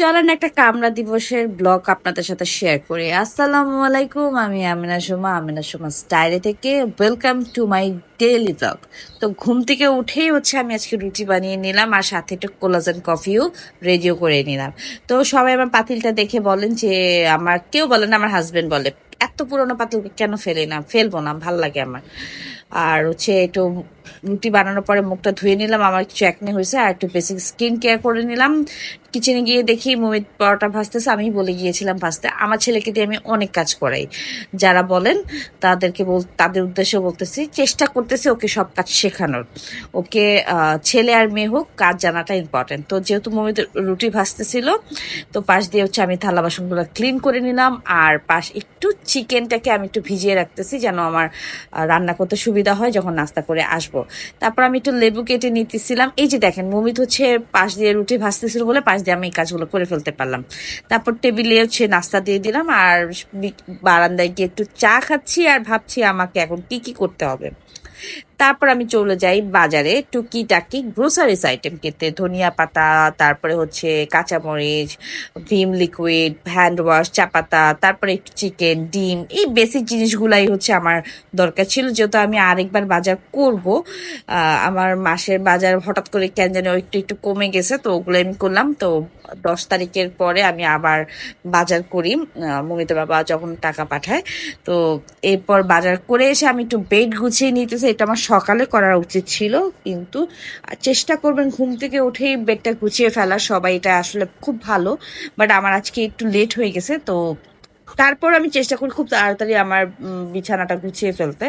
চলেন একটা কামরা দিবসের ব্লগ আপনাদের সাথে শেয়ার করি। আসসালামু আলাইকুম, আমি আমিনা সোমা আমিনা সোমা স্টাইলে থেকে welcome to my daily blog তো ঘুম থেকে উঠেই হচ্ছে আমি আজকে রুটি বানিয়ে নিলাম আর সাথে একটু কোলাজেন কফিও রেডিও করে নিলাম। তো সবাই আমার পাতিলটা দেখে বলেন যে আমার, কেউ বলেন আমার হাজব্যান্ড বলে, এত পুরোনো পাতিল কেন ফেলি না, ফেলব না, ভালো লাগে আমার। আর হচ্ছে একটু রুটি বানানোর পরে মুখটা ধুয়ে নিলাম, আমার কিছু একনে হয়েছে, আর একটু বেসিক স্কিন কেয়ার করে নিলাম। কিচেনে গিয়ে দেখি মুমিত পরোটা ভাজতেছে, আমি বলে গিয়েছিলাম ভাজতে। আমার ছেলেকে দিয়ে আমি অনেক কাজ করাই। যারা বলেন, তাদেরকে বল, তাদের উদ্দেশ্যে বলতেছি, চেষ্টা করতেছি ওকে সব কাজ শেখানোর। ওকে ছেলে আর মেয়ে হোক, কাজ জানাটা ইম্পর্টেন্ট তো যেহেতু মমিত রুটি ভাজতেছিল, তো পাশ দিয়ে হচ্ছে আমি থালা বাসনগুলো ক্লিন করে নিলাম, আর পাশ একটু চিকেনটাকে আমি একটু ভিজিয়ে রাখতেছি যেন আমার রান্না করতে সুবিধা হয়, যখন নাস্তা করে আসব। তারপর আমি একটু লেবু কেটে নিতেছিলাম। এই যে দেখেন, মমিত হচ্ছে পাশ দিয়ে রুটি ভাসতেছিল বলে পাশ দিয়ে আমি এই কাজগুলো করে ফেলতে পারলাম। তারপর টেবিলে হচ্ছে নাস্তা দিয়ে দিলাম আর বারান্দায় গিয়ে একটু চা খাচ্ছি আর ভাবছি আমাকে এখন কি কি করতে হবে। তারপর আমি চলে যাই বাজারে টুকিটাকি গ্রোসারিস আইটেম কিনতে। ধনিয়া পাতা, তারপরে হচ্ছে কাঁচামরিচ, ভিম লিকুইড হ্যান্ড ওয়াশ চা পাতা, তারপরে একটু চিকেন ডিম, এই বেসিক জিনিসগুলাই হচ্ছে আমার দরকার ছিল। যেহেতু আমি আরেকবার বাজার করব আমার মাসের বাজার হঠাৎ করে কেন জানি একটু একটু কমে গেছে, তো ওগুলো আমি করলাম। তো দশ তারিখের পরে আমি আবার বাজার করি মমিতা বাবা যখন টাকা পাঠায়। তো এরপর বাজার করে এসে আমি একটু বেড গুছিয়ে নিতেছি, এটা আমার সকালে করা উচিত ছিল, কিন্তু চেষ্টা করবেন ঘুম থেকে উঠেই বেডটা গুছিয়ে ফেলা, সবাই এটা আসলে খুব ভালো বাট আমার আজকে একটু লেট হয়ে গেছে, তো তারপর আমি চেষ্টা করি খুব তাড়াতাড়ি আমার বিছানাটা গুছিয়ে ফেলতে।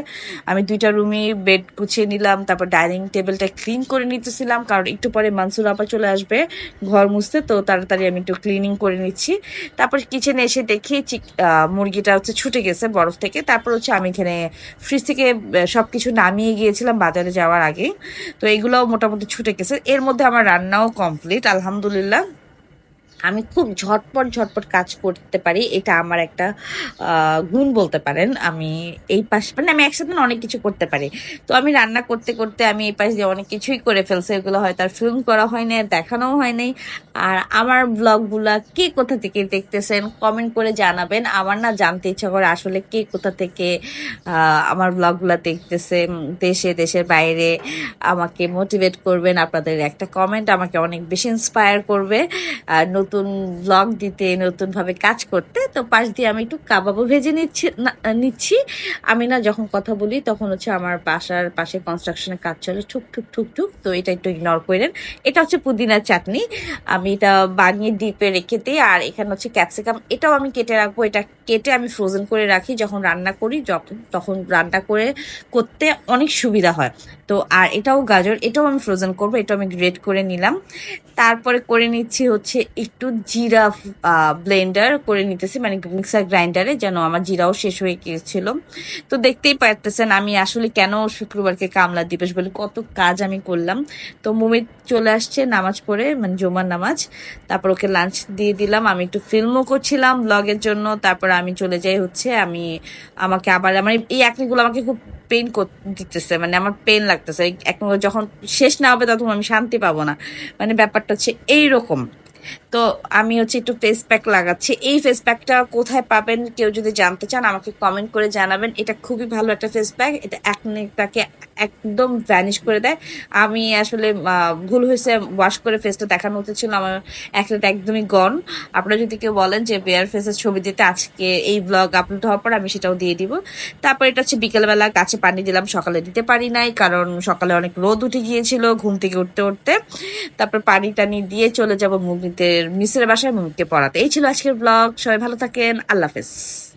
আমি দুইটা রুমে বেড গুছিয়ে নিলাম, তারপর ডাইনিং টেবিলটা ক্লিন করে নিতেছিলাম, কারণ একটু পরে মানসুর আপা চলে আসবে ঘর মুছতে, তো তাড়াতাড়ি আমি একটু ক্লিনিং করে নিচ্ছি। তারপর কিচেনে এসে দেখি মুরগিটা হচ্ছে ছুটে গেছে বরফ থেকে। তারপর হচ্ছে আমি এখানে ফ্রিজ থেকে সব কিছু নামিয়ে গিয়েছিলাম বাজারে যাওয়ার আগে তো এগুলোও মোটামুটি ছুটে গেছে। এর মধ্যে আমার রান্নাও কমপ্লিট আলহামদুলিল্লাহ। আমি খুব ঝটপট ঝটপট কাজ করতে পারি, এটা আমার একটা গুণ বলতে পারেন। আমি এই পাশ মানে আমি একসাথে অনেক কিছু করতে পারি। তো আমি রান্না করতে করতে আমি এই পাশ দিয়ে অনেক কিছুই করে ফেলছি। এগুলো হয়তো আর ফিল্ম করা হয়নি আর দেখানোও হয়নি আর আমার ব্লগগুলা কে কোথা থেকে দেখতেছেন কমেন্ট করে জানাবেন। আমার না জানতে ইচ্ছা করে আসলে কে কোথা থেকে আমার ব্লগগুলা দেখতেছে দেশে, দেশের বাইরে আমাকে মোটিভেট করবেন। আপনাদের একটা কমেন্ট আমাকে অনেক বেশি ইন্সপায়ার করবে। আর নতুন ব্লগ দিতে, নতুনভাবে কাজ করতে, তো পাশ দিয়ে আমি একটু কাবাবও ভেজে নিচ্ছি নিচ্ছি। আমি না যখন কথা বলি তখন হচ্ছে আমার বাসার পাশে কনস্ট্রাকশনের কাজ চলে, ঠুক ঠুক ঠুক ঠুক, তো এটা একটু ইগনোর করেন এটা হচ্ছে পুদিনার চাটনি। আমি এটা বানিয়ে ডিপে রেখে দিই, আর এখানে হচ্ছে ক্যাপসিকাম এটাও আমি কেটে রাখব, এটা কেটে আমি ফ্রোজেন করে রাখি, যখন রান্না করি তখন রান্না করে করতে অনেক সুবিধা হয়। তো, আর এটাও গাজর, এটাও আমি ফ্রোজেন করব, এটাও আমি গ্রেট করে নিলাম। তারপরে করে নিচ্ছি হচ্ছে একটু জিরা ব্লেন্ডার করে নিতেছি মানে মিক্সার গ্রাইন্ডারে যেন আমার জিরাও শেষ হয়ে গিয়েছিল। তো দেখতেই পারতেছেন, আমি আসলে কেন শুক্রবারকে কামলা দিবস বলে কত কাজ আমি করলাম। তো মুমিত চলে আসছে নামাজ পড়ে মানে জুমার নামাজ। তারপর ওকে লাঞ্চ দিয়ে দিলাম, আমি একটু ফিল্মও করছিলাম ব্লগের জন্য, তারপর আমি চলে যাই হচ্ছে, আমি আমাকে আবার আমার এই একনিগুলো আমাকে খুব পেন দিতেছে মানে আমার পেন লাগতেছে। একনিগুলো যখন শেষ না হবে তখন আমি শান্তি পাবো না। মানে ব্যাপারটা হচ্ছে এইরকম। তো আমি হচ্ছে একটু ফেস প্যাক লাগাচ্ছি। এই ফেস প্যাকটা কোথায় পাবেন কেউ যদি জানতে চান, আমাকে কমেন্ট করে জানাবেন। এটা খুবই ভালো একটা ফেস প্যাক এটা একনেটাকে একদম ভ্যানিশ করে দেয়। আমি আসলে ভুল হয়েছে ওয়াশ করে ফেসটা দেখানো উচিত ছিল। আমার একটা একদমই গন আপনারা যদি কেউ বলেন যে বেয়ার ফেসের ছবি দিতে আজকে এই ব্লগ আপলোড হওয়ার পর আমি সেটাও দিয়ে দিব। তারপর এটা হচ্ছে বিকেলবেলা গাছে পানি দিলাম, সকালে দিতে পারি নাই, কারণ সকালে অনেক রোদ উঠে গিয়েছিল ঘুম থেকে উঠতে উঠতে। তারপর পানি টানি দিয়ে চলে যাব মুগনিতের মিসের বাসায় মুখকে পড়াতে। এই ছিল আজকের ব্লগ সবাই ভালো থাকেন। আল্লাহ হাফেজ।